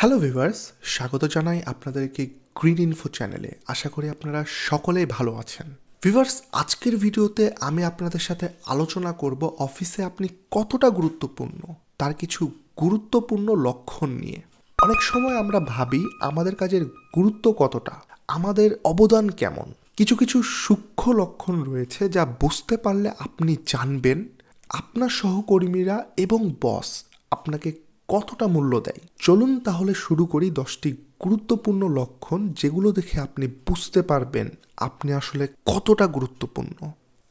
Hello viewers স্বাগত জানাই আপনাদেরকে গ্রিন ইনফো চ্যানেলে আশা করি আপনারা সকলেই ভালো আছেন। ভিভার্স আজকের ভিডিওতে আমি আপনাদের সাথে আলোচনা করব অফিসে আপনি কতটা গুরুত্বপূর্ণ, তার কিছু গুরুত্বপূর্ণ লক্ষণ নিয়ে। অনেক সময় আমরা ভাবি, আমাদের কাজের গুরুত্ব কতটা, আমাদের অবদান কেমন? কিছু কিছু সূক্ষ্ম লক্ষণ রয়েছে যা বুঝতে পারলে আপনি জানবেন। আপনার সহকর্মীরা এবং বস আপনাকে কতটা মূল্য দেয়? চলুন তাহলে শুরু করি দশটি গুরুত্বপূর্ণ লক্ষণ যেগুলো দেখে আপনি বুঝতে পারবেন আপনি আসলে কতটা গুরুত্বপূর্ণ।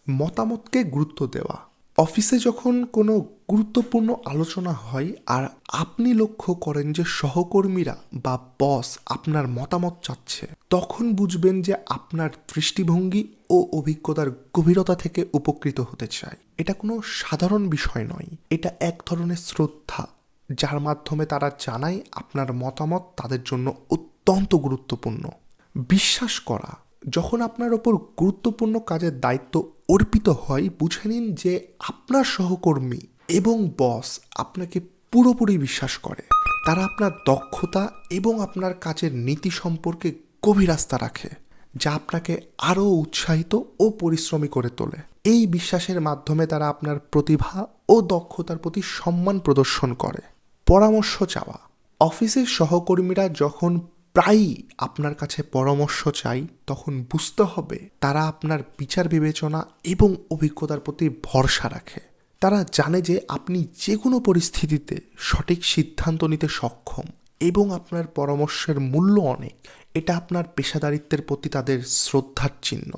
মতামতকে গুরুত্ব দেওয়া। অফিসে যখন কোনো গুরুত্বপূর্ণ আলোচনা হয় আর আপনি লক্ষ্য করেন যে সহকর্মীরা বা বস আপনার মতামত চাচ্ছে, তখন বুঝবেন যে আপনার দৃষ্টিভঙ্গি ও অভিজ্ঞতার গভীরতা থেকে উপকৃত হতে চায়। এটা কোনো সাধারণ বিষয় নয়। এটা এক ধরনের শ্রদ্ধা যার মাধ্যমে তারা জানায় আপনার মতামত তাদের জন্য অত্যন্ত গুরুত্বপূর্ণ। বিশ্বাস করা, যখন আপনার ওপর গুরুত্বপূর্ণ কাজের দায়িত্ব অর্পিত হয়, বুঝে নিন যে আপনার সহকর্মী এবং বস আপনাকে পুরোপুরি বিশ্বাস করে। তারা আপনার দক্ষতা এবং আপনার কাজের নীতি সম্পর্কে গভীর আস্থা রাখে, যা আপনাকে আরও উৎসাহিত ও পরিশ্রমী করে তোলে। এই বিশ্বাসের মাধ্যমে তারা আপনার প্রতিভা ও দক্ষতার প্রতি সম্মান প্রদর্শন করে। পরামর্শ চাওয়া। অফিসের সহকর্মীরা যখন প্রায়ই আপনার কাছে পরামর্শ চাই, তখন বুঝতে হবে তারা আপনার বিচার বিবেচনা এবং অভিজ্ঞতার প্রতি ভরসা রাখে। তারা জানে যে আপনি যে কোনো পরিস্থিতিতে সঠিক সিদ্ধান্ত নিতে সক্ষম এবং আপনার পরামর্শের মূল্য অনেক। এটা আপনার পেশাদারিত্বের প্রতি তাদের শ্রদ্ধার চিহ্ন।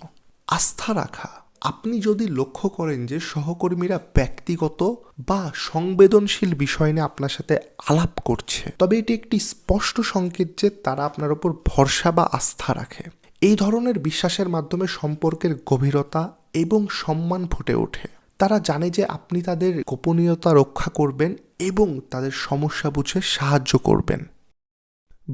আস্থা রাখা আপনি যদি লক্ষ্য করেন যে সহকর্মীরা ব্যক্তিগত বা সংবেদনশীল বিষয় নিয়ে আপনার সাথে আলাপ করছে, তবে এটি একটি স্পষ্ট সংকেত যে তারা আপনার ওপর ভরসা বা আস্থা রাখে। এই ধরনের বিশ্বাসের মাধ্যমে সম্পর্কের গভীরতা এবং সম্মান ফুটে ওঠে। তারা জানে যে আপনি তাদের গোপনীয়তা রক্ষা করবেন এবং তাদের সমস্যা বুঝে সাহায্য করবেন।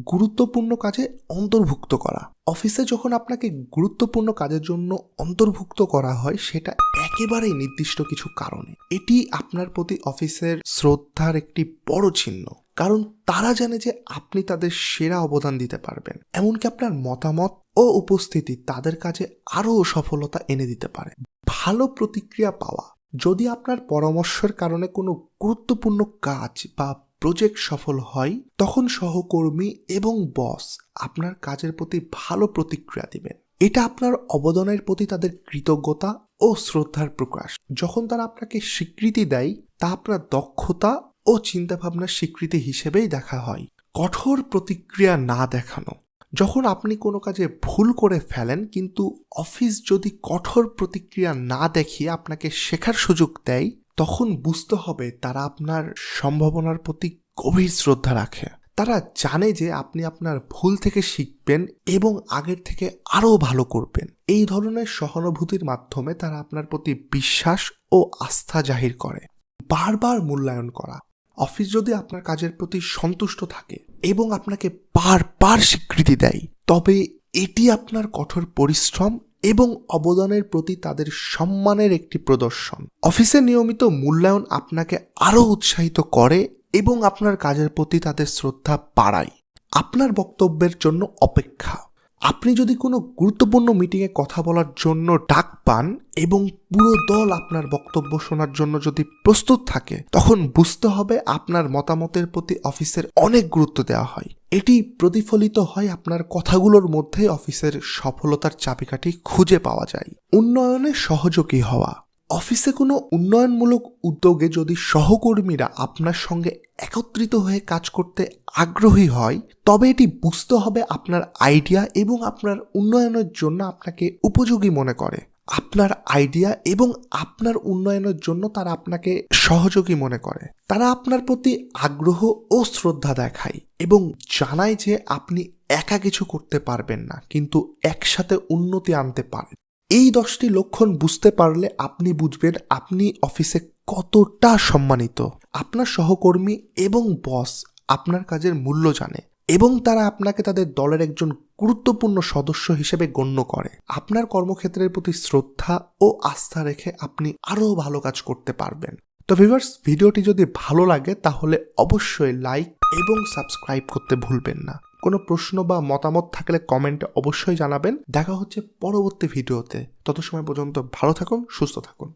গুরুত্বপূর্ণ কাজে অন্তর্ভুক্ত করা। অফিসে যখন আপনাকে গুরুত্বপূর্ণ কাজের জন্য অন্তর্ভুক্ত করা হয়, সেটা একেবারেই নির্দিষ্ট কিছু কারণে। এটি আপনার প্রতি অফিসের শ্রদ্ধার একটি বড় চিহ্ন। কারণ তারা জানে যে আপনি তাদের সেরা অবদান দিতে পারবেন। এমনকি আপনার মতামত ও উপস্থিতি তাদের কাজে আরও সফলতা এনে দিতে পারে। ভালো প্রতিক্রিয়া পাওয়া, যদি আপনার পরামর্শের কারণে কোনো গুরুত্বপূর্ণ কাজ বা প্রজেক্ট সফল হয়, তখন সহকর্মী এবং বস আপনার কাজের প্রতি ভালো প্রতিক্রিয়া দিবেন। এটা আপনার অবদানের প্রতি তাদের কৃতজ্ঞতা ও শ্রদ্ধার প্রকাশ। যখন তারা আপনাকে স্বীকৃতি দেয়, তা আপনার দক্ষতা ও চিন্তাভাবনার স্বীকৃতি হিসেবেই দেখা হয়। কঠোর প্রতিক্রিয়া না দেখানো। যখন আপনি কোনো কাজে ভুল করে ফেলেন, কিন্তু অফিস যদি কঠোর প্রতিক্রিয়া না দেখিয়ে আপনাকে শেখার সুযোগ দেয় তখন বুঝতে হবে তারা আপনার সম্ভাবনার প্রতি গভীর শ্রদ্ধা রাখে। তারা জানে যে আপনি আপনার ভুল থেকে শিখবেন এবং আগের থেকে আরও ভালো করবেন। এই ধরনের সহানুভূতির মাধ্যমে তারা আপনার প্রতি বিশ্বাস ও আস্থা জাহির করে। বারবার মূল্যায়ন করা। অফিস যদি আপনার কাজের প্রতি সন্তুষ্ট থাকে এবং আপনাকে বারবার স্বীকৃতি দেয়, তবে এটি আপনার কঠোর পরিশ্রম এবং অবদানের প্রতি তাদের সম্মানের একটি প্রদর্শন। অফিসে নিয়মিত মূল্যায়ন আপনাকে আরও উৎসাহিত করে এবং আপনার কাজের প্রতি তাদের শ্রদ্ধা বাড়ায়। আপনার বক্তব্যের জন্য অপেক্ষা। আপনি যদি কোনো গুরুত্বপূর্ণ মিটিংয়ে কথা বলার জন্য ডাক পান এবং পুরো দল আপনার বক্তব্য শোনার জন্য যদি প্রস্তুত থাকে, তখন বুঝতে হবে আপনার মতামতের প্রতি অফিসের অনেক গুরুত্ব দেওয়া হয়। এটি প্রতিফলিত হয় আপনার কথাগুলোর মধ্যে অফিসের সফলতার চাবিকাঠি খুঁজে পাওয়া যায়। উন্নয়নে সহযোগী হওয়া। অফিসে কোনো উন্নয়নমূলক উদ্যোগে যদি সহকর্মীরা আপনার সঙ্গে একত্রিত হয়ে কাজ করতে আগ্রহী হয়, তবে এটি বুঝতে হবে আপনার আইডিয়া এবং আপনার উন্নয়নের জন্য আপনাকে উপযোগী মনে করে। আপনার আইডিয়া এবং আপনার উন্নয়নের জন্য তারা আপনাকে সহযোগী মনে করে। তারা আপনার প্রতি আগ্রহ ও শ্রদ্ধা দেখায় এবং জানায় যে আপনি একা কিছু করতে পারবেন না, কিন্তু একসাথে উন্নতি আনতে পারেন। এই দশটি লক্ষণ বুঝতে পারলে আপনি বুঝবেন আপনি অফিসে কতটা সম্মানিত। আপনার সহকর্মী এবং বস আপনার কাজের মূল্য জানে। এবং তারা আপনাকে তাদের দলের একজন গুরুত্বপূর্ণ সদস্য হিসেবে গণ্য করে। আপনার কর্মক্ষেত্রের প্রতি শ্রদ্ধা ও আস্থা রেখে আপনি আরও ভালো কাজ করতে পারবেন। তো ভিভার্স ভিডিওটি যদি ভালো লাগে, তাহলে অবশ্যই লাইক এবং সাবস্ক্রাইব করতে ভুলবেন না। কোনো প্রশ্ন বা মতামত থাকলে কমেন্টে অবশ্যই জানাবেন। দেখা হচ্ছে পরবর্তী ভিডিওতে। তত সময় পর্যন্ত ভালো থাকুন, সুস্থ থাকুন।